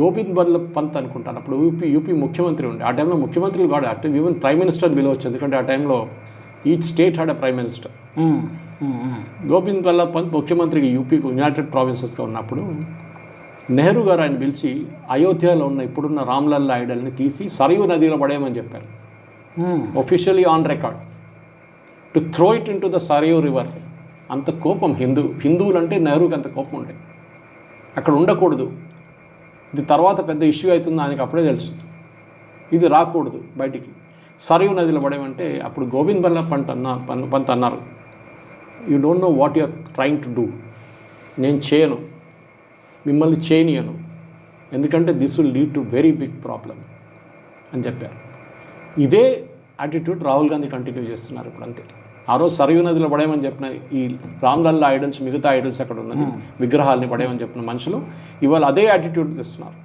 గోవింద్ వల్లభ్ పంత్ అనుకుంటాను. అప్పుడు UP UP ముఖ్యమంత్రి ఉండే. ఆ టైంలో ముఖ్యమంత్రులు కాదు అట్ ఈవెన్ ప్రైమ్ మినిస్టర్ పిలవచ్చు ఎందుకంటే ఆ టైంలో each state had a prime minister. Govind Vallabh Pant ముఖ్యమంత్రికి యూపీకి యునైటెడ్ ప్రావిన్సెస్గా ఉన్నప్పుడు నెహ్రూ గారు ఆయన పిలిచి అయోధ్యలో ఉన్న ఇప్పుడున్న రామ్లల్లా ఐడల్ని తీసి సరియు నదిలో పడేయమని చెప్పారు. Officially on record to throw it in to the Sarayu river అంత కోపం హిందూ హిందువులు అంటే నెహ్రూకి అంత కోపం ఉండే. అక్కడ ఉండకూడదు. ఇది తర్వాత పెద్ద ఇష్యూ అవుతుంది ఆయనకి అప్పుడే తెలుసు. ఇది రాకూడదు బయటికి. సరియు నదిలో పడేమంటే అప్పుడు గోవింద్ బల్ల పంట అన్న పన్- పంత్ అన్నారు. You don't know what you're trying to do నేను చేయను. మిమ్మల్ని చేయనియను. ఎందుకంటే this will lead to very big problem అని చెప్పారు. ఇదే యాటిట్యూడ్ రాహుల్ గాంధీ కంటిన్యూ చేస్తున్నారు ఇప్పుడు అంతే ఆ రోజు సరయూ నదిలో పడేయమని చెప్పిన ఈ రామ్లల్లా ఐడల్స్ మిగతా ఐడల్స్ అక్కడ ఉన్నది విగ్రహాలని పడేయమని చెప్పిన మనుషులు ఇవాళ అదే యాటిట్యూడ్ తెస్తున్నారు.